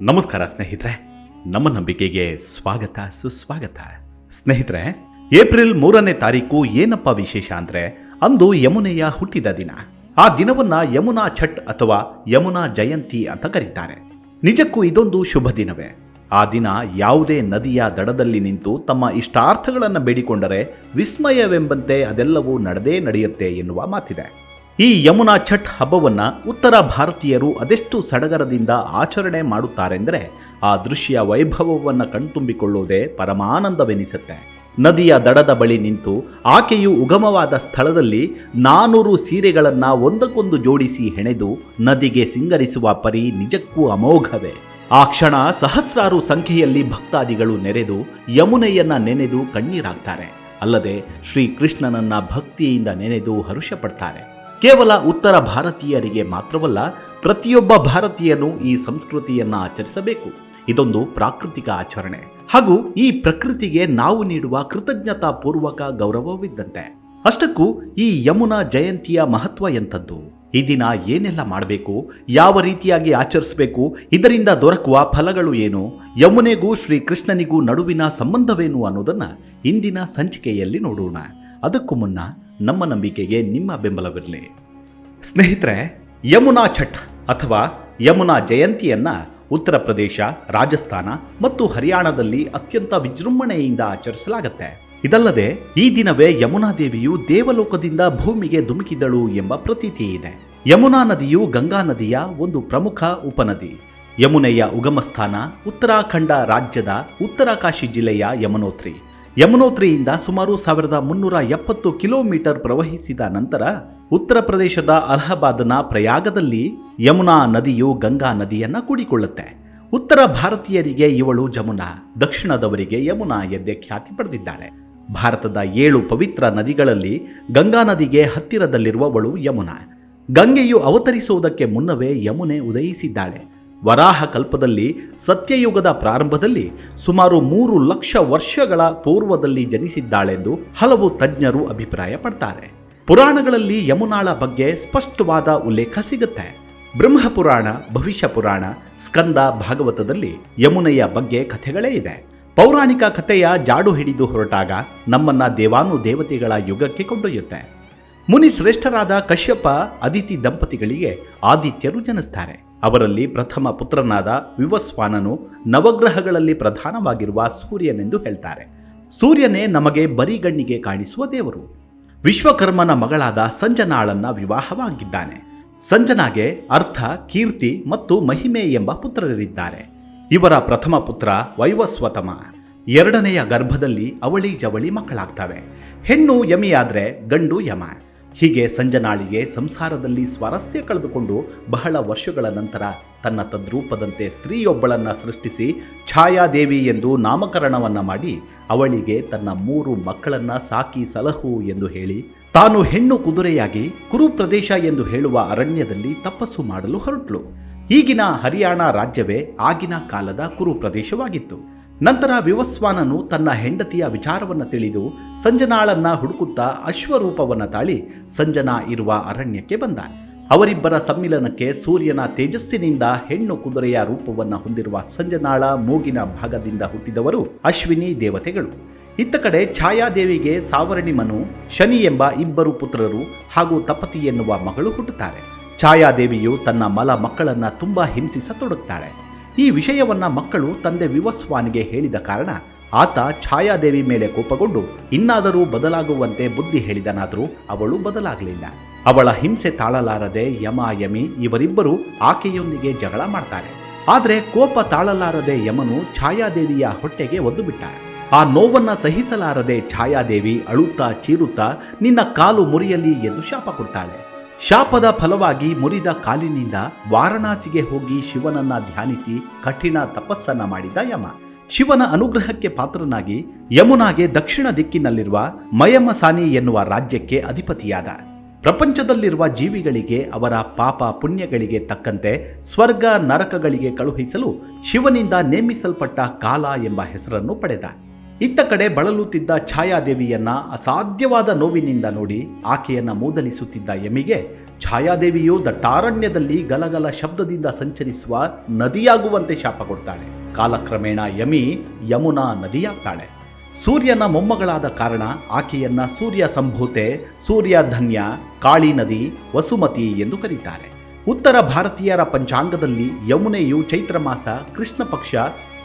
ನಮಸ್ಕಾರ ಸ್ನೇಹಿತರೆ, ನಮ್ಮ ನಂಬಿಕೆಗೆ ಸ್ವಾಗತ, ಸುಸ್ವಾಗತ. ಸ್ನೇಹಿತರೆ, ಏಪ್ರಿಲ್ ಮೂರನೇ ತಾರೀಕು ಏನಪ್ಪ ವಿಶೇಷ ಅಂದ್ರೆ, ಅಂದು ಯಮುನೆಯ ಹುಟ್ಟಿದ ದಿನ. ಆ ದಿನವನ್ನ ಯಮುನಾ ಛಟ್ ಅಥವಾ ಯಮುನಾ ಜಯಂತಿ ಅಂತ ಕರೀತಾರೆ. ನಿಜಕ್ಕೂ ಇದೊಂದು ಶುಭ ದಿನವೇ. ಆ ದಿನ ಯಾವುದೇ ನದಿಯ ದಡದಲ್ಲಿ ನಿಂತು ತಮ್ಮ ಇಷ್ಟಾರ್ಥಗಳನ್ನು ಬೇಡಿಕೊಂಡರೆ ವಿಸ್ಮಯವೆಂಬಂತೆ ಅದೆಲ್ಲವೂ ನಡೆದೇ ನಡೆಯುತ್ತೆ ಎನ್ನುವ ಮಾತಿದೆ. ಈ ಯಮುನಾ ಛಟ್ ಹಬ್ಬವನ್ನ ಉತ್ತರ ಭಾರತೀಯರು ಅದೆಷ್ಟು ಸಡಗರದಿಂದ ಆಚರಣೆ ಮಾಡುತ್ತಾರೆಂದರೆ ಆ ದೃಶ್ಯ ವೈಭವವನ್ನ ಕಣ್ತುಂಬಿಕೊಳ್ಳುವುದೇ ಪರಮಾನಂದವೆನಿಸುತ್ತೆ. ನದಿಯ ದಡದ ಬಳಿ ನಿಂತು ಆಕೆಯು ಉಗಮವಾದ ಸ್ಥಳದಲ್ಲಿ ನಾನೂರು ಸೀರೆಗಳನ್ನು ಒಂದಕ್ಕೊಂದು ಜೋಡಿಸಿ ಹೆಣೆದು ನದಿಗೆ ಸಿಂಗರಿಸುವ ಪರಿ ನಿಜಕ್ಕೂ ಅಮೋಘವೇ. ಆ ಕ್ಷಣ ಸಹಸ್ರಾರು ಸಂಖ್ಯೆಯಲ್ಲಿ ಭಕ್ತಾದಿಗಳು ನೆರೆದು ಯಮುನೆಯನ್ನ ನೆನೆದು ಕಣ್ಣೀರಾಗ್ತಾರೆ. ಅಲ್ಲದೆ ಶ್ರೀಕೃಷ್ಣನನ್ನ ಭಕ್ತಿಯಿಂದ ನೆನೆದು ಹರುಷಪಡ್ತಾರೆ. ಕೇವಲ ಉತ್ತರ ಭಾರತೀಯರಿಗೆ ಮಾತ್ರವಲ್ಲ, ಪ್ರತಿಯೊಬ್ಬ ಭಾರತೀಯನು ಈ ಸಂಸ್ಕೃತಿಯನ್ನ ಆಚರಿಸಬೇಕು. ಇದೊಂದು ಪ್ರಾಕೃತಿಕ ಆಚರಣೆ. ಹಾಗೂ ಈ ಪ್ರಕೃತಿಗೆ ನಾವು ನೀಡುವ ಕೃತಜ್ಞತಾ ಪೂರ್ವಕ ಗೌರವವಿದ್ದಂತೆ. ಅಷ್ಟಕ್ಕೂ ಈ ಯಮುನಾ ಜಯಂತಿಯ ಮಹತ್ವ ಎಂಥದ್ದು? ಈ ದಿನ ಏನೆಲ್ಲ ಮಾಡಬೇಕು? ಯಾವ ರೀತಿಯಾಗಿ ಆಚರಿಸಬೇಕು? ಇದರಿಂದ ದೊರಕುವ ಫಲಗಳು ಏನು? ಯಮುನೆಗೂ ಶ್ರೀ ಕೃಷ್ಣನಿಗೂ ನಡುವಿನ ಸಂಬಂಧವೇನು ಅನ್ನೋದನ್ನು ಇಂದಿನ ಸಂಚಿಕೆಯಲ್ಲಿ ನೋಡೋಣ. ಅದಕ್ಕೂ ಮುನ್ನ ನಮ್ಮ ನಂಬಿಕೆಗೆ ನಿಮ್ಮ ಬೆಂಬಲವಿರಲಿ. ಸ್ನೇಹಿತರೆ, ಯಮುನಾ ಛಟ್ ಅಥವಾ ಯಮುನಾ ಜಯಂತಿಯನ್ನು ಉತ್ತರ ಪ್ರದೇಶ, ರಾಜಸ್ಥಾನ ಮತ್ತು ಹರಿಯಾಣದಲ್ಲಿ ಅತ್ಯಂತ ವಿಜೃಂಭಣೆಯಿಂದ ಆಚರಿಸಲಾಗುತ್ತೆ. ಇದಲ್ಲದೆ, ಈ ದಿನವೇ ಯಮುನಾ ದೇವಿಯು ದೇವಲೋಕದಿಂದ ಭೂಮಿಗೆ ಧುಮುಕಿದಳು ಎಂಬ ಪ್ರತೀತಿ ಇದೆ. ಯಮುನಾ ನದಿಯು ಗಂಗಾ ನದಿಯ ಒಂದು ಪ್ರಮುಖ ಉಪನದಿ. ಯಮುನೆಯ ಉಗಮಸ್ಥಾನ ಉತ್ತರಾಖಂಡ ರಾಜ್ಯದ ಉತ್ತರಕಾಶಿ ಜಿಲ್ಲೆಯ ಯಮುನೋತ್ರಿ. ಯಮುನೋತ್ರಿಯಿಂದ ಸುಮಾರು ಸಾವಿರದ ಮುನ್ನೂರ ಎಪ್ಪತ್ತು ಕಿಲೋಮೀಟರ್ ಪ್ರವಹಿಸಿದ ನಂತರ ಉತ್ತರ ಪ್ರದೇಶದ ಅಲಹಾಬಾದ್ನ ಪ್ರಯಾಗದಲ್ಲಿ ಯಮುನಾ ನದಿಯು ಗಂಗಾ ನದಿಯನ್ನ ಕೂಡಿಕೊಳ್ಳುತ್ತೆ. ಉತ್ತರ ಭಾರತೀಯರಿಗೆ ಇವಳು ಜಮುನಾ, ದಕ್ಷಿಣದವರಿಗೆ ಯಮುನಾ ಎದ್ದೆ ಖ್ಯಾತಿ ಪಡೆದಿದ್ದಾಳೆ. ಭಾರತದ ಏಳು ಪವಿತ್ರ ನದಿಗಳಲ್ಲಿ ಗಂಗಾ ನದಿಗೆ ಹತ್ತಿರದಲ್ಲಿರುವವಳು ಯಮುನಾ. ಗಂಗೆಯು ಅವತರಿಸುವುದಕ್ಕೆ ಮುನ್ನವೇ ಯಮುನೆ ಉದಯಿಸಿದ್ದಾಳೆ. ವರಾಹ ಕಲ್ಪದಲ್ಲಿ ಸತ್ಯಯುಗದ ಪ್ರಾರಂಭದಲ್ಲಿ ಸುಮಾರು ಮೂರು ಲಕ್ಷ ವರ್ಷಗಳ ಪೂರ್ವದಲ್ಲಿ ಜನಿಸಿದ್ದಾಳೆಂದು ಹಲವು ತಜ್ಞರು ಅಭಿಪ್ರಾಯ ಪಡ್ತಾರೆ ಪುರಾಣಗಳಲ್ಲಿ ಯಮುನಾಳ ಬಗ್ಗೆ ಸ್ಪಷ್ಟವಾದ ಉಲ್ಲೇಖ ಸಿಗುತ್ತೆ. ಬ್ರಹ್ಮಪುರಾಣ ಭವಿಷ್ಯ ಪುರಾಣ ಸ್ಕಂದ, ಭಾಗವತದಲ್ಲಿ ಯಮುನೆಯ ಬಗ್ಗೆ ಕಥೆಗಳೇ ಇದೆ. ಪೌರಾಣಿಕ ಕಥೆಯ ಜಾಡು ಹಿಡಿದು ಹೊರಟಾಗ ನಮ್ಮನ್ನ ದೇವಾನು ದೇವತೆಗಳ ಯುಗಕ್ಕೆ ಕೊಂಡೊಯ್ಯುತ್ತೆ. ಮುನಿ ಶ್ರೇಷ್ಠರಾದ ಕಶ್ಯಪ, ಅದಿತಿ ದಂಪತಿಗಳಿಗೆ ಆದಿತ್ಯರು ಜನಿಸ್ತಾರೆ. ಅವರಲ್ಲಿ ಪ್ರಥಮ ಪುತ್ರನಾದ ವಿವಸ್ವಾನನು ನವಗ್ರಹಗಳಲ್ಲಿ ಪ್ರಧಾನವಾಗಿರುವ ಸೂರ್ಯನೆಂದು ಹೇಳ್ತಾರೆ. ಸೂರ್ಯನೇ ನಮಗೆ ಬರಿಗಣ್ಣಿಗೆ ಕಾಣಿಸುವ ದೇವರು. ವಿಶ್ವಕರ್ಮನ ಮಗಳಾದ ಸಂಜನಾಳನ್ನ ವಿವಾಹವಾಗಿದ್ದಾನೆ. ಸಂಜನಾಗೆ ಅರ್ಥ, ಕೀರ್ತಿ ಮತ್ತು ಮಹಿಮೆ ಎಂಬ ಪುತ್ರರಿದ್ದಾರೆ. ಇವರ ಪ್ರಥಮ ಪುತ್ರ ವೈವಸ್ವತಮ. ಎರಡನೆಯ ಗರ್ಭದಲ್ಲಿ ಅವಳಿ ಜವಳಿ ಮಕ್ಕಳಾಗ್ತವೆ. ಹೆಣ್ಣು ಯಮಿಯಾದ್ರೆ ಗಂಡು ಯಮ. ಹೀಗೆ ಸಂಜನಾಳಿಗೆ ಸಂಸಾರದಲ್ಲಿ ಸ್ವಾರಸ್ಯ ಕಳೆದುಕೊಂಡು ಬಹಳ ವರ್ಷಗಳ ನಂತರ ತನ್ನ ತದ್ರೂಪದಂತೆ ಸ್ತ್ರೀಯೊಬ್ಬಳನ್ನ ಸೃಷ್ಟಿಸಿ ಛಾಯಾದೇವಿ ಎಂದು ನಾಮಕರಣವನ್ನ ಮಾಡಿ ಅವಳಿಗೆ ತನ್ನ ಮೂರು ಮಕ್ಕಳನ್ನ ಸಾಕಿ ಸಲಹು ಎಂದು ಹೇಳಿ, ತಾನು ಹೆಣ್ಣು ಕುದುರೆಯಾಗಿ ಕುರು ಪ್ರದೇಶ ಎಂದು ಹೇಳುವ ಅರಣ್ಯದಲ್ಲಿ ತಪಸ್ಸು ಮಾಡಲು ಹೊರಟ್ಲು. ಈಗಿನ ಹರಿಯಾಣ ರಾಜ್ಯವೇ ಆಗಿನ ಕಾಲದ ಕುರು ಪ್ರದೇಶವಾಗಿತ್ತು ನಂತರ ವಿವಸ್ವಾನನು ತನ್ನ ಹೆಂಡತಿಯ ವಿಚಾರವನ್ನು ತಿಳಿದು ಸಂಜನಾಳನ್ನ ಹುಡುಕುತ್ತಾ ಅಶ್ವರೂಪವನ್ನ ತಾಳಿ ಸಂಜನಾ ಇರುವ ಅರಣ್ಯಕ್ಕೆ ಬಂದ. ಅವರಿಬ್ಬರ ಸಮ್ಮಿಲನಕ್ಕೆ ಸೂರ್ಯನ ತೇಜಸ್ಸಿನಿಂದ ಹೆಣ್ಣು ಕುದುರೆಯ ರೂಪವನ್ನು ಹೊಂದಿರುವ ಸಂಜನಾಳ ಮೂಗಿನ ಭಾಗದಿಂದ ಹುಟ್ಟಿದವರು ಅಶ್ವಿನಿ ದೇವತೆಗಳು. ಇತ್ತ ಕಡೆ ಛಾಯಾದೇವಿಗೆ ಸಾವರ್ಣಿಮನು ಶನಿ ಎಂಬ ಇಬ್ಬರು ಪುತ್ರರು ಹಾಗೂ ತಪತಿ ಎನ್ನುವ ಮಗಳು ಹುಟ್ಟುತ್ತಾರೆ. ಛಾಯಾದೇವಿಯು ತನ್ನ ಮಲ ಮಕ್ಕಳನ್ನ ತುಂಬಾ ಹಿಂಸಿಸತೊಡಗ್ತಾಳೆ ಈ ವಿಷಯವನ್ನ ಮಕ್ಕಳು ತಂದೆ ವಿವಸ್ವಾನಿಗೆ ಹೇಳಿದ ಕಾರಣ ಆತ ಛಾಯಾದೇವಿ ಮೇಲೆ ಕೋಪಗೊಂಡು ಇನ್ನಾದರೂ ಬದಲಾಗುವಂತೆ ಬುದ್ಧಿ ಹೇಳಿದನಾದರೂ ಅವಳು ಬದಲಾಗಲಿಲ್ಲ. ಅವಳ ಹಿಂಸೆ ತಾಳಲಾರದೆ ಯಮ, ಯಮಿ ಇವರಿಬ್ಬರು ಆಕೆಯೊಂದಿಗೆ ಜಗಳ ಮಾಡ್ತಾರೆ. ಆದರೆ ಕೋಪ ತಾಳಲಾರದೆ ಯಮನು ಛಾಯಾದೇವಿಯ ಹೊಟ್ಟೆಗೆ ಒದ್ದು ಬಿಟ್ಟ ಆ ನೋವನ್ನ ಸಹಿಸಲಾರದೆ ಛಾಯಾದೇವಿ ಅಳುತ್ತಾ ಚೀರುತ್ತಾ ನಿನ್ನ ಕಾಲು ಮುರಿಯಲಿ ಎಂದು ಶಾಪ ಕೊಡ್ತಾಳೆ. ಶಾಪದ ಫಲವಾಗಿ ಮುರಿದ ಕಾಲಿನಿಂದ ವಾರಣಾಸಿಗೆ ಹೋಗಿ ಶಿವನನ್ನ ಧ್ಯಾನಿಸಿ ಕಠಿಣ ತಪಸ್ಸನ್ನ ಮಾಡಿದ ಯಮ. ಶಿವನ ಅನುಗ್ರಹಕ್ಕೆ ಪಾತ್ರನಾಗಿ ಯಮುನಾಗೆ ದಕ್ಷಿಣ ದಿಕ್ಕಿನಲ್ಲಿರುವ ಮಯಮಸಾನಿ ಎನ್ನುವ ರಾಜ್ಯಕ್ಕೆ ಅಧಿಪತಿಯಾದ. ಪ್ರಪಂಚದಲ್ಲಿರುವ ಜೀವಿಗಳಿಗೆ ಅವರ ಪಾಪ ಪುಣ್ಯಗಳಿಗೆ ತಕ್ಕಂತೆ ಸ್ವರ್ಗ ನರಕಗಳಿಗೆ ಕಳುಹಿಸಲು ಶಿವನಿಂದ ನೇಮಿಸಲ್ಪಟ್ಟ ಕಾಲ ಎಂಬ ಹೆಸರನ್ನು ಪಡೆದ. ಇತ್ತ ಕಡೆ ಬಳಲುತ್ತಿದ್ದ ಛಾಯಾದೇವಿಯನ್ನ ಅಸಾಧ್ಯವಾದ ನೋವಿನಿಂದ ನೋಡಿ ಆಕೆಯನ್ನ ಮೂದಲಿಸುತ್ತಿದ್ದ ಯಮಿಗೆ ಛಾಯಾದೇವಿಯು ದಟ್ಟಾರಣ್ಯದಲ್ಲಿ ಗಲಗಲ ಶಬ್ದದಿಂದ ಸಂಚರಿಸುವ ನದಿಯಾಗುವಂತೆ ಶಾಪ ಕೊಡ್ತಾಳೆ. ಕಾಲಕ್ರಮೇಣ ಯಮಿ ಯಮುನಾ ನದಿಯಾಗ್ತಾಳೆ. ಸೂರ್ಯನ ಮೊಮ್ಮಗಳಾದ ಕಾರಣ ಆಕೆಯನ್ನ ಸೂರ್ಯ ಸಂಭೂತೆ ಸೂರ್ಯಧನ್ಯ ಕಾಳಿ ನದಿ, ವಸುಮತಿ ಎಂದು ಕರೀತಾರೆ. ಉತ್ತರ ಭಾರತೀಯರ ಪಂಚಾಂಗದಲ್ಲಿ ಯಮುನೆಯು ಚೈತ್ರ ಮಾಸ, ಕೃಷ್ಣ ಪಕ್ಷ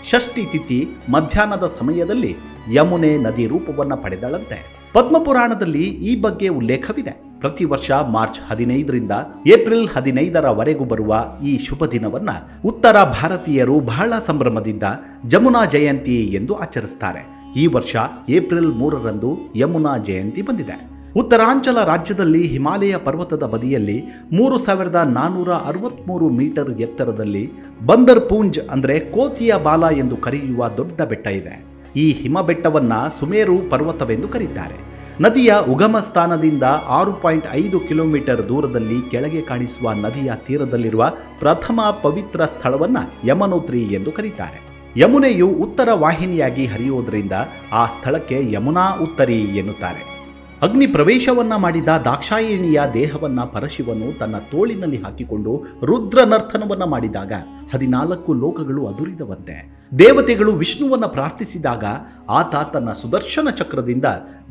ಷಷ್ಠಿ ತಿಥಿ ಮಧ್ಯಾಹ್ನದ ಸಮಯದಲ್ಲಿ ಯಮುನೆ ನದಿ ರೂಪವನ್ನು ಪಡೆದಳಂತೆ. ಪದ್ಮಪುರಾಣದಲ್ಲಿ ಈ ಬಗ್ಗೆ ಉಲ್ಲೇಖವಿದೆ. ಪ್ರತಿ ವರ್ಷ ಮಾರ್ಚ್ ಹದಿನೈದರಿಂದ ಏಪ್ರಿಲ್ ಹದಿನೈದರವರೆಗೂ ಬರುವ ಈ ಶುಭ ದಿನವನ್ನ ಉತ್ತರ ಭಾರತೀಯರು ಬಹಳ ಸಂಭ್ರಮದಿಂದ ಜಮುನಾ ಜಯಂತಿ ಎಂದು ಆಚರಿಸ್ತಾರೆ. ಈ ವರ್ಷ ಏಪ್ರಿಲ್ ಮೂರರಂದು ಯಮುನಾ ಜಯಂತಿ ಬಂದಿದೆ. ಉತ್ತರಾಂಚಲ ರಾಜ್ಯದಲ್ಲಿ ಹಿಮಾಲಯ ಪರ್ವತದ ಬದಿಯಲ್ಲಿ ಮೂರು ಸಾವಿರದ ನಾನ್ನೂರ ಅರವತ್ತ್ಮೂರು ಮೀಟರ್ ಎತ್ತರದಲ್ಲಿ ಬಂದರ್ ಪೂಂಜ್ ಅಂದರೆ ಕೋತಿಯ ಬಾಲ ಎಂದು ಕರೆಯುವ ದೊಡ್ಡ ಬೆಟ್ಟ ಇದೆ. ಈ ಹಿಮ ಬೆಟ್ಟವನ್ನ ಸುಮೇರು ಪರ್ವತವೆಂದು ಕರೀತಾರೆ. ನದಿಯ ಉಗಮ ಸ್ಥಾನದಿಂದ ಆರು ಪಾಯಿಂಟ್ ಐದು ಕಿಲೋಮೀಟರ್ ದೂರದಲ್ಲಿ ಕೆಳಗೆ ಕಾಣಿಸುವ ನದಿಯ ತೀರದಲ್ಲಿರುವ ಪ್ರಥಮ ಪವಿತ್ರ ಸ್ಥಳವನ್ನು ಯಮನೋತ್ರಿ ಎಂದು ಕರೀತಾರೆ. ಯಮುನೆಯು ಉತ್ತರ ವಾಹಿನಿಯಾಗಿ ಹರಿಯುವುದರಿಂದ ಆ ಸ್ಥಳಕ್ಕೆ ಯಮುನಾ ಉತ್ತರಿ ಎನ್ನುತ್ತಾರೆ. ಅಗ್ನಿ ಪ್ರವೇಶವನ್ನ ಮಾಡಿದ ದಾಕ್ಷಾಯಿಣಿಯ ದೇಹವನ್ನ ಪರಶಿವನು ತನ್ನ ತೋಳಿನಲ್ಲಿ ಹಾಕಿಕೊಂಡು ರುದ್ರನರ್ತನವನ್ನ ಮಾಡಿದಾಗ ಹದಿನಾಲ್ಕು ಲೋಕಗಳು ಅದುರಿದವಂತೆ. ದೇವತೆಗಳು ವಿಷ್ಣುವನ್ನ ಪ್ರಾರ್ಥಿಸಿದಾಗ ಆತ ತನ್ನ ಸುದರ್ಶನ ಚಕ್ರದಿಂದ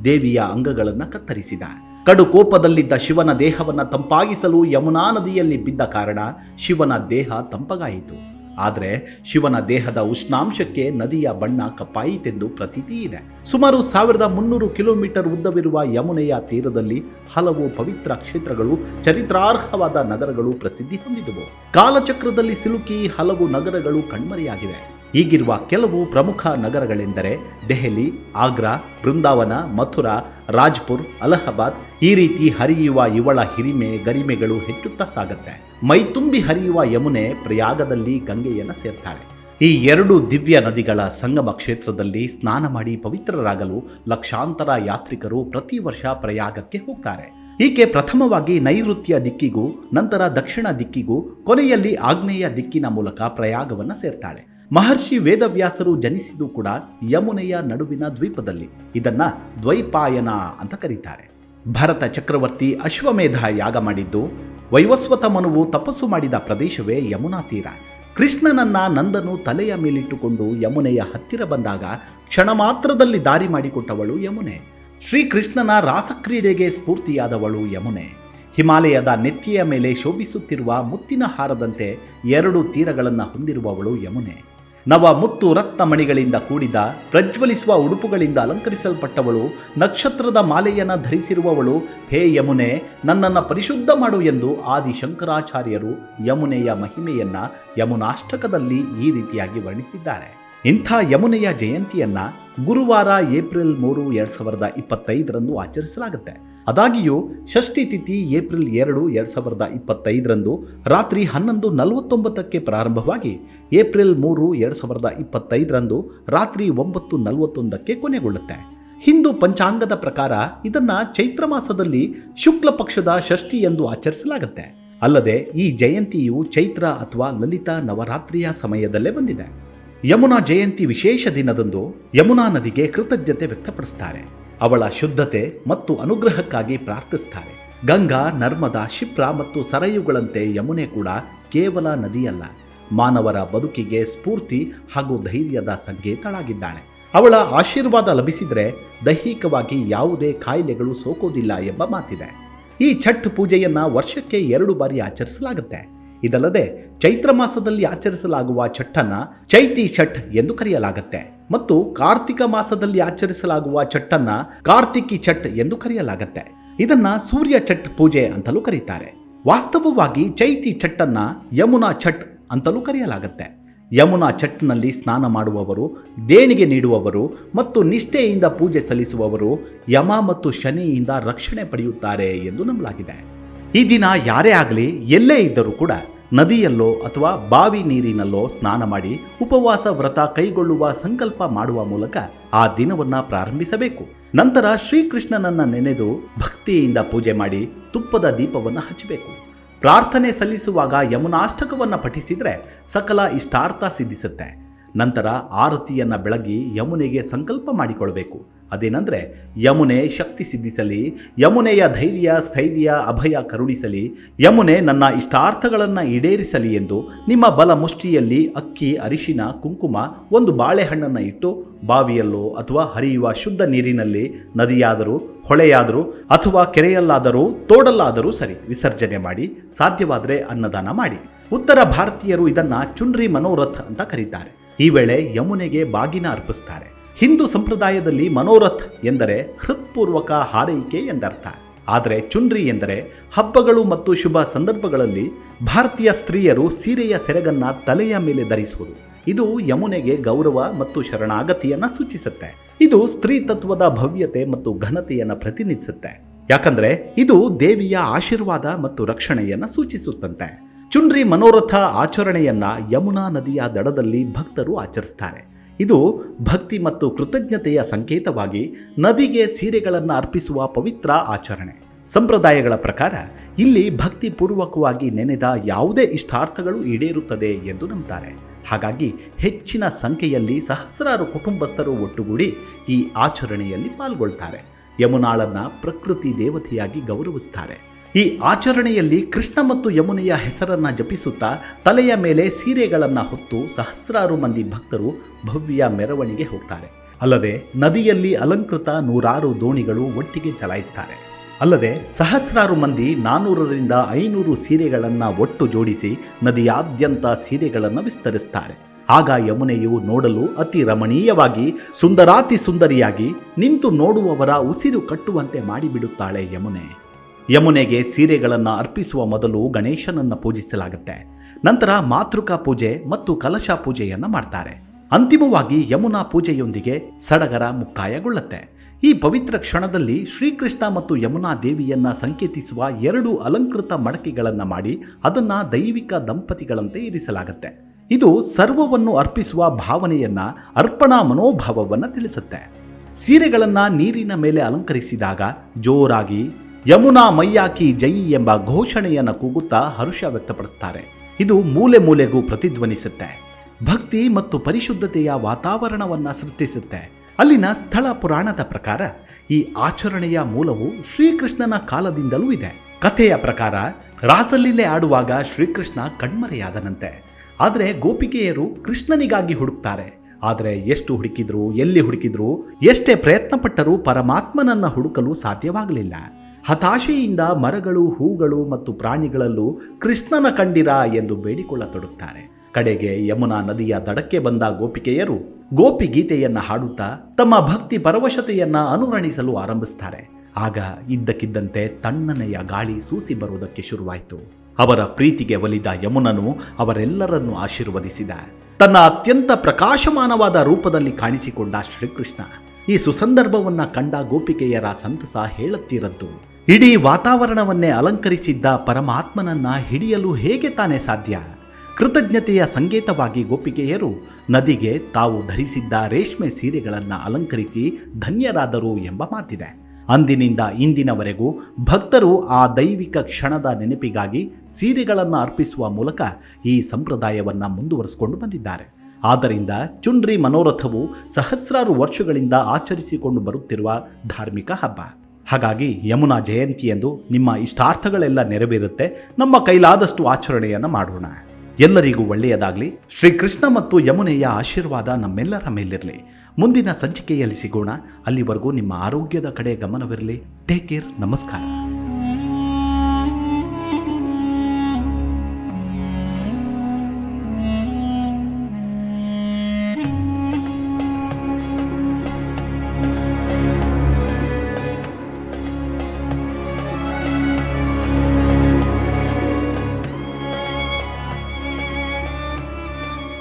ದೇವಿಯ ಅಂಗಗಳನ್ನು ಕತ್ತರಿಸಿದ. ಕಡು ಕೋಪದಲ್ಲಿದ್ದ ಶಿವನ ದೇಹವನ್ನ ತಂಪಾಗಿಸಲು ಯಮುನಾ ನದಿಯಲ್ಲಿ ಬಿದ್ದ ಕಾರಣ ಶಿವನ ದೇಹ ತಂಪಗಾಯಿತು. ಆದರೆ ಶಿವನ ದೇಹದ ಉಷ್ಣಾಂಶಕ್ಕೆ ನದಿಯ ಬಣ್ಣ ಕಪ್ಪಾಯಿತೆಂದು ಪ್ರತೀತಿ ಇದೆ. ಸುಮಾರು ಸಾವಿರದ ಮುನ್ನೂರು ಕಿಲೋಮೀಟರ್ ಉದ್ದವಿರುವ ಯಮುನೆಯ ತೀರದಲ್ಲಿ ಹಲವು ಪವಿತ್ರ ಕ್ಷೇತ್ರಗಳು, ಚರಿತ್ರಾರ್ಹವಾದ ನಗರಗಳು ಪ್ರಸಿದ್ಧಿ ಹೊಂದಿದವು. ಕಾಲಚಕ್ರದಲ್ಲಿ ಸಿಲುಕಿ ಹಲವು ನಗರಗಳು ಕಣ್ಮರೆಯಾಗಿವೆ. ಈಗಿರುವ ಕೆಲವು ಪ್ರಮುಖ ನಗರಗಳೆಂದರೆ ದೆಹಲಿ, ಆಗ್ರಾ, ಬೃಂದಾವನ, ಮಥುರಾ, ರಾಜ್ಪುರ್, ಅಲಹಾಬಾದ್ ಈ ರೀತಿ ಹರಿಯುವ ಇವಳ ಹಿರಿಮೆ ಗರಿಮೆಗಳು ಹೆಚ್ಚುತ್ತಾ ಸಾಗುತ್ತೆ. ಮೈತುಂಬಿ ಹರಿಯುವ ಯಮುನೆ ಪ್ರಯಾಗದಲ್ಲಿ ಗಂಗೆಯನ್ನು ಸೇರ್ತಾಳೆ. ಈ ಎರಡು ದಿವ್ಯ ನದಿಗಳ ಸಂಗಮ ಕ್ಷೇತ್ರದಲ್ಲಿ ಸ್ನಾನ ಮಾಡಿ ಪವಿತ್ರರಾಗಲು ಲಕ್ಷಾಂತರ ಯಾತ್ರಿಕರು ಪ್ರತಿ ವರ್ಷ ಪ್ರಯಾಗಕ್ಕೆ ಹೋಗ್ತಾರೆ. ಈಕೆ ಪ್ರಥಮವಾಗಿ ನೈಋತ್ಯ ದಿಕ್ಕಿಗೂ, ನಂತರ ದಕ್ಷಿಣ ದಿಕ್ಕಿಗೂ, ಕೊನೆಯಲ್ಲಿ ಆಗ್ನೇಯ ದಿಕ್ಕಿನ ಮೂಲಕ ಪ್ರಯಾಗವನ್ನು ಸೇರ್ತಾಳೆ. ಮಹರ್ಷಿ ವೇದವ್ಯಾಸರು ಜನಿಸಿದ್ದು ಕೂಡ ಯಮುನೆಯ ನಡುವಿನ ದ್ವೀಪದಲ್ಲಿ. ಇದನ್ನ ದ್ವೈಪಾಯನ ಅಂತ ಕರೀತಾರೆ. ಭರತ ಚಕ್ರವರ್ತಿ ಅಶ್ವಮೇಧ ಯಾಗ ಮಾಡಿದ್ದು, ವೈವಸ್ವತ ಮನುವು ತಪಸ್ಸು ಮಾಡಿದ ಪ್ರದೇಶವೇ ಯಮುನಾ ತೀರ. ಕೃಷ್ಣನನ್ನ ನಂದನು ತಲೆಯ ಮೇಲಿಟ್ಟುಕೊಂಡು ಯಮುನೆಯ ಹತ್ತಿರ ಬಂದಾಗ ಕ್ಷಣ ಮಾತ್ರದಲ್ಲಿ ದಾರಿ ಮಾಡಿಕೊಟ್ಟವಳು ಯಮುನೆ. ಶ್ರೀಕೃಷ್ಣನ ರಾಸಕ್ರೀಡೆಗೆ ಸ್ಫೂರ್ತಿಯಾದವಳು ಯಮುನೆ. ಹಿಮಾಲಯದ ನೆತ್ತಿಯ ಮೇಲೆ ಶೋಭಿಸುತ್ತಿರುವ ಮುತ್ತಿನ ಹಾರದಂತೆ ಎರಡು ತೀರಗಳನ್ನು ಹೊಂದಿರುವವಳು ಯಮುನೆ. ನವ ಮುತ್ತು ರತ್ನಮಣಿಗಳಿಂದ ಕೂಡಿದ, ಪ್ರಜ್ವಲಿಸುವ ಉಡುಪುಗಳಿಂದ ಅಲಂಕರಿಸಲ್ಪಟ್ಟವಳು, ನಕ್ಷತ್ರದ ಮಾಲೆಯನ್ನು ಧರಿಸಿರುವವಳು, ಹೇ ಯಮುನೆ, ನನ್ನನ್ನು ಪರಿಶುದ್ಧ ಮಾಡು ಎಂದು ಆದಿಶಂಕರಾಚಾರ್ಯರು ಯಮುನೆಯ ಮಹಿಮೆಯನ್ನ ಯಮುನಾಷ್ಟಕದಲ್ಲಿ ಈ ರೀತಿಯಾಗಿ ವರ್ಣಿಸಿದ್ದಾರೆ. ಇಂಥ ಯಮುನೆಯ ಜಯಂತಿಯನ್ನ ಗುರುವಾರ ಏಪ್ರಿಲ್ ಮೂರು, ಎರಡು ಸಾವಿರದ ಇಪ್ಪತ್ತೈದರಂದು ಆಚರಿಸಲಾಗುತ್ತೆ. ಆದಾಗಿಯೂ, ಷಷ್ಠಿ ತಿಥಿ ಏಪ್ರಿಲ್ ಎರಡು ಎರಡು ಸಾವಿರದ ಇಪ್ಪತ್ತೈದರಂದು ರಾತ್ರಿ ಹನ್ನೊಂದು ನಲವತ್ತೊಂಬತ್ತಕ್ಕೆ ಪ್ರಾರಂಭವಾಗಿ ಏಪ್ರಿಲ್ ಮೂರು, ಎರಡು ಸಾವಿರದ ಇಪ್ಪತ್ತೈದರಂದು ರಾತ್ರಿ ಒಂಬತ್ತು ನಲವತ್ತೊಂದಕ್ಕೆ ಕೊನೆಗೊಳ್ಳುತ್ತೆ. ಹಿಂದೂ ಪಂಚಾಂಗದ ಪ್ರಕಾರ ಇದನ್ನು ಚೈತ್ರ ಮಾಸದಲ್ಲಿ ಶುಕ್ಲ ಪಕ್ಷದ ಷಷ್ಠಿ ಎಂದು ಆಚರಿಸಲಾಗುತ್ತೆ. ಅಲ್ಲದೆ ಈ ಜಯಂತಿಯು ಚೈತ್ರ ಅಥವಾ ಲಲಿತಾ ನವರಾತ್ರಿಯ ಸಮಯದಲ್ಲೇ ಬಂದಿದೆ. ಯಮುನಾ ಜಯಂತಿ ವಿಶೇಷ ದಿನದಂದು ಯಮುನಾ ನದಿಗೆ ಕೃತಜ್ಞತೆ ವ್ಯಕ್ತಪಡಿಸ್ತಾರೆ. ಅವಳ ಶುದ್ಧತೆ ಮತ್ತು ಅನುಗ್ರಹಕ್ಕಾಗಿ ಪ್ರಾರ್ಥಿಸ್ತಾರೆ. ಗಂಗಾ, ನರ್ಮದಾ, ಶಿಪ್ರಾ ಮತ್ತು ಸರಯುಗಳಂತೆ ಯಮುನೆ ಕೂಡ ಕೇವಲ ನದಿಯಲ್ಲ. ಮಾನವರ ಬದುಕಿಗೆ ಸ್ಫೂರ್ತಿ ಹಾಗೂ ಧೈರ್ಯದ ಸಂಕೇತಳಾಗಿದ್ದಾಳೆ. ಅವಳ ಆಶೀರ್ವಾದ ಲಭಿಸಿದರೆ ದೈಹಿಕವಾಗಿ ಯಾವುದೇ ಕಾಯಿಲೆಗಳು ಸೋಕೋದಿಲ್ಲ ಎಂಬ ಮಾತಿದೆ. ಈ ಛಠ್ ಪೂಜೆಯನ್ನ ವರ್ಷಕ್ಕೆ ಎರಡು ಬಾರಿ ಆಚರಿಸಲಾಗುತ್ತೆ. ಇದಲ್ಲದೆ ಚೈತ್ರ ಮಾಸದಲ್ಲಿ ಆಚರಿಸಲಾಗುವ ಛಟ್ಟನ್ನ ಚೈತಿ ಛಟ್ ಎಂದು ಕರೆಯಲಾಗುತ್ತೆ. ಮತ್ತು ಕಾರ್ತಿಕ ಮಾಸದಲ್ಲಿ ಆಚರಿಸಲಾಗುವ ಚಟ್ಟನ್ನು ಕಾರ್ತಿಕಿ ಚಟ್ ಎಂದು ಕರೆಯಲಾಗುತ್ತೆ. ಇದನ್ನ ಸೂರ್ಯ ಚಟ್ ಪೂಜೆ ಅಂತಲೂ ಕರೀತಾರೆ. ವಾಸ್ತವವಾಗಿ ಚೈತಿ ಚಟ್ಟನ್ನ ಯಮುನಾ ಚಟ್ ಅಂತಲೂ ಕರೆಯಲಾಗುತ್ತೆ. ಯಮುನಾ ಚಟ್ನಲ್ಲಿ ಸ್ನಾನ ಮಾಡುವವರು, ದೇಣಿಗೆ ನೀಡುವವರು ಮತ್ತು ನಿಷ್ಠೆಯಿಂದ ಪೂಜೆ ಸಲ್ಲಿಸುವವರು ಯಮ ಮತ್ತು ಶನಿಯಿಂದ ರಕ್ಷಣೆ ಪಡೆಯುತ್ತಾರೆ ಎಂದು ನಂಬಲಾಗಿದೆ. ಈ ದಿನ ಯಾರೇ ಆಗಲಿ ಎಲ್ಲೇ ಇದ್ದರೂ ಕೂಡ ನದಿಯಲ್ಲೋ ಅಥವಾ ಬಾವಿ ನೀರಿನಲ್ಲೋ ಸ್ನಾನ ಮಾಡಿ ಉಪವಾಸ ವ್ರತ ಕೈಗೊಳ್ಳುವ ಸಂಕಲ್ಪ ಮಾಡುವ ಮೂಲಕ ಆ ದಿನವನ್ನ ಪ್ರಾರಂಭಿಸಬೇಕು. ನಂತರ ಶ್ರೀಕೃಷ್ಣನನ್ನ ನೆನೆದು ಭಕ್ತಿಯಿಂದ ಪೂಜೆ ಮಾಡಿ ತುಪ್ಪದ ದೀಪವನ್ನು ಹಚ್ಚಬೇಕು. ಪ್ರಾರ್ಥನೆ ಸಲ್ಲಿಸುವಾಗ ಯಮುನಾಷ್ಟಕವನ್ನು ಪಠಿಸಿದರೆ ಸಕಲ ಇಷ್ಟಾರ್ಥ ಸಿದ್ಧಿಸುತ್ತೆ. ನಂತರ ಆರತಿಯನ್ನು ಬೆಳಗಿ ಯಮುನೆಗೆ ಸಂಕಲ್ಪ ಮಾಡಿಕೊಳ್ಬೇಕು. ಅದೇನೆಂದರೆ, ಯಮುನೆ ಶಕ್ತಿ ಸಿದ್ಧಿಸಲಿ, ಯಮುನೆಯ ಧೈರ್ಯ, ಸ್ಥೈರ್ಯ, ಅಭಯ ಕರುಣಿಸಲಿ, ಯಮುನೆ ನನ್ನ ಇಷ್ಟಾರ್ಥಗಳನ್ನು ಈಡೇರಿಸಲಿ ಎಂದು ನಿಮ್ಮ ಬಲ ಮುಷ್ಟಿಯಲ್ಲಿ ಅಕ್ಕಿ, ಅರಿಶಿನ, ಕುಂಕುಮ, ಒಂದು ಬಾಳೆಹಣ್ಣನ್ನು ಇಟ್ಟು ಬಾವಿಯಲ್ಲೋ ಅಥವಾ ಹರಿಯುವ ಶುದ್ಧ ನೀರಿನಲ್ಲಿ ನದಿಯಾದರೂ, ಹೊಳೆಯಾದರೂ ಅಥವಾ ಕೆರೆಯಲ್ಲಾದರೂ, ತೋಡಲ್ಲಾದರೂ ಸರಿ ವಿಸರ್ಜನೆ ಮಾಡಿ, ಸಾಧ್ಯವಾದರೆ ಅನ್ನದಾನ ಮಾಡಿ. ಉತ್ತರ ಭಾರತೀಯರು ಇದನ್ನು ಚುನ್ರಿ ಮನೋರಥ್ ಅಂತ ಕರೀತಾರೆ. ಈ ವೇಳೆ ಯಮುನೆಗೆ ಬಾಗಿನ ಅರ್ಪಿಸ್ತಾರೆ. ಹಿಂದೂ ಸಂಪ್ರದಾಯದಲ್ಲಿ ಮನೋರಥ್ ಎಂದರೆ ಹೃತ್ಪೂರ್ವಕ ಹಾರೈಕೆ ಎಂದರ್ಥ. ಆದರೆ ಚುನ್ರಿ ಎಂದರೆ ಹಬ್ಬಗಳು ಮತ್ತು ಶುಭ ಸಂದರ್ಭಗಳಲ್ಲಿ ಭಾರತೀಯ ಸ್ತ್ರೀಯರು ಸೀರೆಯ ಸೆರಗನ್ನ ತಲೆಯ ಮೇಲೆ ಧರಿಸುವುದು. ಇದು ಯಮುನೆಗೆ ಗೌರವ ಮತ್ತು ಶರಣಾಗತಿಯನ್ನ ಸೂಚಿಸುತ್ತೆ. ಇದು ಸ್ತ್ರೀ ತತ್ವದ ಭವ್ಯತೆ ಮತ್ತು ಘನತೆಯನ್ನು ಪ್ರತಿನಿಧಿಸುತ್ತೆ. ಯಾಕಂದ್ರೆ ಇದು ದೇವಿಯ ಆಶೀರ್ವಾದ ಮತ್ತು ರಕ್ಷಣೆಯನ್ನು ಸೂಚಿಸುತ್ತಂತೆ. ಚುನ್ರಿ ಮನೋರಥ ಆಚರಣೆಯನ್ನ ಯಮುನಾ ನದಿಯ ದಡದಲ್ಲಿ ಭಕ್ತರು ಆಚರಿಸ್ತಾರೆ. ಇದು ಭಕ್ತಿ ಮತ್ತು ಕೃತಜ್ಞತೆಯ ಸಂಕೇತವಾಗಿ ನದಿಗೆ ಸೀರೆಗಳನ್ನು ಅರ್ಪಿಸುವ ಪವಿತ್ರ ಆಚರಣೆ. ಸಂಪ್ರದಾಯಗಳ ಪ್ರಕಾರ ಇಲ್ಲಿ ಭಕ್ತಿಪೂರ್ವಕವಾಗಿ ನೆನೆದ ಯಾವುದೇ ಇಷ್ಟಾರ್ಥಗಳು ಈಡೇರುತ್ತದೆ ಎಂದು ನಂಬ್ತಾರೆ. ಹಾಗಾಗಿ ಹೆಚ್ಚಿನ ಸಂಖ್ಯೆಯಲ್ಲಿ ಸಹಸ್ರಾರು ಕುಟುಂಬಸ್ಥರು ಒಟ್ಟುಗೂಡಿ ಈ ಆಚರಣೆಯಲ್ಲಿ ಪಾಲ್ಗೊಳ್ತಾರೆ. ಯಮುನಾಳನ್ನ ಪ್ರಕೃತಿ ದೇವತೆಯಾಗಿ ಗೌರವಿಸ್ತಾರೆ. ಈ ಆಚರಣೆಯಲ್ಲಿ ಕೃಷ್ಣ ಮತ್ತು ಯಮುನೆಯ ಹೆಸರನ್ನ ಜಪಿಸುತ್ತಾ ತಲೆಯ ಮೇಲೆ ಸೀರೆಗಳನ್ನು ಹೊತ್ತು ಸಹಸ್ರಾರು ಮಂದಿ ಭಕ್ತರು ಭವ್ಯ ಮೆರವಣಿಗೆ ಹೋಗ್ತಾರೆ. ಅಲ್ಲದೆ ನದಿಯಲ್ಲಿ ಅಲಂಕೃತ ನೂರಾರು ದೋಣಿಗಳು ಒಟ್ಟಿಗೆ ಚಲಾಯಿಸ್ತಾರೆ. ಅಲ್ಲದೆ ಸಹಸ್ರಾರು ಮಂದಿ ನಾನ್ನೂರರಿಂದ ಐನೂರು ಸೀರೆಗಳನ್ನು ಒಟ್ಟು ಜೋಡಿಸಿ ನದಿಯಾದ್ಯಂತ ಸೀರೆಗಳನ್ನು ವಿಸ್ತರಿಸ್ತಾರೆ. ಆಗ ಯಮುನೆಯು ನೋಡಲು ಅತಿ ರಮಣೀಯವಾಗಿ, ಸುಂದರಾತಿ ಸುಂದರಿಯಾಗಿ ನಿಂತು ನೋಡುವವರ ಉಸಿರು ಕಟ್ಟುವಂತೆ ಮಾಡಿಬಿಡುತ್ತಾಳೆ ಯಮುನೆ. ಯಮುನೆಗೆ ಸೀರೆಗಳನ್ನು ಅರ್ಪಿಸುವ ಮೊದಲು ಗಣೇಶನನ್ನು ಪೂಜಿಸಲಾಗುತ್ತೆ. ನಂತರ ಮಾತೃಕಾ ಪೂಜೆ ಮತ್ತು ಕಲಶ ಪೂಜೆಯನ್ನು ಮಾಡ್ತಾರೆ. ಅಂತಿಮವಾಗಿ ಯಮುನಾ ಪೂಜೆಯೊಂದಿಗೆ ಸಡಗರ ಮುಕ್ತಾಯಗೊಳ್ಳುತ್ತೆ. ಈ ಪವಿತ್ರ ಕ್ಷಣದಲ್ಲಿ ಶ್ರೀಕೃಷ್ಣ ಮತ್ತು ಯಮುನಾ ದೇವಿಯನ್ನ ಸಂಕೇತಿಸುವ ಎರಡು ಅಲಂಕೃತ ಮಡಕೆಗಳನ್ನು ಮಾಡಿ ಅದನ್ನ ದೈವಿಕ ದಂಪತಿಗಳಂತೆ ಇರಿಸಲಾಗುತ್ತೆ. ಇದು ಸರ್ವವನ್ನು ಅರ್ಪಿಸುವ ಭಾವನೆಯನ್ನ, ಅರ್ಪಣಾ ಮನೋಭಾವವನ್ನು ತಿಳಿಸುತ್ತೆ. ಸೀರೆಗಳನ್ನು ನೀರಿನ ಮೇಲೆ ಅಲಂಕರಿಸಿದಾಗ ಜೋರಾಗಿ ಯಮುನಾ ಮೈಯಾಕಿ ಜೈ ಎಂಬ ಘೋಷಣೆಯನ್ನು ಕೂಗುತ್ತಾ ಹರುಷ ವ್ಯಕ್ತಪಡಿಸ್ತಾರೆ. ಇದು ಮೂಲೆ ಮೂಲೆಗೂ ಪ್ರತಿಧ್ವನಿಸುತ್ತೆ. ಭಕ್ತಿ ಮತ್ತು ಪರಿಶುದ್ಧತೆಯ ವಾತಾವರಣವನ್ನ ಸೃಷ್ಟಿಸುತ್ತೆ. ಅಲ್ಲಿನ ಸ್ಥಳ ಪುರಾಣದ ಪ್ರಕಾರ ಈ ಆಚರಣೆಯ ಮೂಲವು ಶ್ರೀಕೃಷ್ಣನ ಕಾಲದಿಂದಲೂ ಇದೆ. ಕಥೆಯ ಪ್ರಕಾರ ರಾಸಲೀಲೆ ಆಡುವಾಗ ಶ್ರೀಕೃಷ್ಣ ಕಣ್ಮರೆಯಾದನಂತೆ. ಆದರೆ ಗೋಪಿಕೆಯರು ಕೃಷ್ಣನಿಗಾಗಿ ಹುಡುಕ್ತಾರೆ. ಆದರೆ ಎಷ್ಟು ಹುಡುಕಿದ್ರು, ಎಲ್ಲಿ ಹುಡುಕಿದ್ರು, ಎಷ್ಟೇ ಪ್ರಯತ್ನಪಟ್ಟರೂ ಪರಮಾತ್ಮನನ್ನ ಹುಡುಕಲು ಸಾಧ್ಯವಾಗಲಿಲ್ಲ. ಹತಾಶೆಯಿಂದ ಮರಗಳು, ಹೂಗಳು ಮತ್ತು ಪ್ರಾಣಿಗಳಲ್ಲೂ ಕೃಷ್ಣನ ಕಂಡಿರ ಎಂದು ಬೇಡಿಕೊಳ್ಳತೊಡಗುತ್ತಾರೆ. ಕಡೆಗೆ ಯಮುನಾ ನದಿಯ ದಡಕ್ಕೆ ಬಂದ ಗೋಪಿಕೆಯರು ಗೋಪಿ ಗೀತೆಯನ್ನ ಹಾಡುತ್ತಾ ತಮ್ಮ ಭಕ್ತಿ ಪರವಶತೆಯನ್ನ ಅನುರಣಿಸಲು ಆರಂಭಿಸ್ತಾರೆ. ಆಗ ಇದ್ದಕ್ಕಿದ್ದಂತೆ ತಣ್ಣನೆಯ ಗಾಳಿ ಸೂಸಿ ಬರುವುದಕ್ಕೆ ಶುರುವಾಯಿತು. ಅವರ ಪ್ರೀತಿಗೆ ಒಲಿದ ಯಮುನನು ಅವರೆಲ್ಲರನ್ನೂ ಆಶೀರ್ವದಿಸಿದ. ತನ್ನ ಅತ್ಯಂತ ಪ್ರಕಾಶಮಾನವಾದ ರೂಪದಲ್ಲಿ ಕಾಣಿಸಿಕೊಂಡ ಶ್ರೀಕೃಷ್ಣ ಈ ಸುಸಂದರ್ಭವನ್ನ ಕಂಡ ಗೋಪಿಕೆಯರ ಸಂತಸ ಹೇಳುತ್ತಿರದ್ದು. ಇಡೀ ವಾತಾವರಣವನ್ನೇ ಅಲಂಕರಿಸಿದ್ದ ಪರಮಾತ್ಮನನ್ನ ಹಿಡಿಯಲು ಹೇಗೆ ತಾನೇ ಸಾಧ್ಯ? ಕೃತಜ್ಞತೆಯ ಸಂಕೇತವಾಗಿ ಗೋಪಿಕೆಯರು ನದಿಗೆ ತಾವು ಧರಿಸಿದ್ದ ರೇಷ್ಮೆ ಸೀರೆಗಳನ್ನು ಅಲಂಕರಿಸಿ ಧನ್ಯರಾದರು ಎಂಬ ಮಾತಿದೆ. ಅಂದಿನಿಂದ ಇಂದಿನವರೆಗೂ ಭಕ್ತರು ಆ ದೈವಿಕ ಕ್ಷಣದ ನೆನಪಿಗಾಗಿ ಸೀರೆಗಳನ್ನು ಅರ್ಪಿಸುವ ಮೂಲಕ ಈ ಸಂಪ್ರದಾಯವನ್ನು ಮುಂದುವರಿಸಿಕೊಂಡು ಬಂದಿದ್ದಾರೆ. ಆದ್ದರಿಂದ ಚುಂಡ್ರಿ ಮನೋರಥವು ಸಹಸ್ರಾರು ವರ್ಷಗಳಿಂದ ಆಚರಿಸಿಕೊಂಡು ಬರುತ್ತಿರುವ ಧಾರ್ಮಿಕ ಹಬ್ಬ. ಹಾಗಾಗಿ ಯಮುನಾ ಜಯಂತಿ ಎಂದು ನಿಮ್ಮ ಇಷ್ಟಾರ್ಥಗಳೆಲ್ಲ ನೆರವೇರುತ್ತೆ, ನಮ್ಮ ಕೈಲಾದಷ್ಟು ಆಚರಣೆಯನ್ನು ಮಾಡೋಣ. ಎಲ್ಲರಿಗೂ ಒಳ್ಳೆಯದಾಗಲಿ. ಶ್ರೀಕೃಷ್ಣ ಮತ್ತು ಯಮುನೆಯ ಆಶೀರ್ವಾದ ನಮ್ಮೆಲ್ಲರ ಮೇಲಿರಲಿ. ಮುಂದಿನ ಸಂಚಿಕೆಯಲ್ಲಿ ಸಿಗೋಣ. ಅಲ್ಲಿವರೆಗೂ ನಿಮ್ಮ ಆರೋಗ್ಯದ ಕಡೆ ಗಮನವಿರಲಿ. ಟೇಕ್ ಕೇರ್ ನಮಸ್ಕಾರ.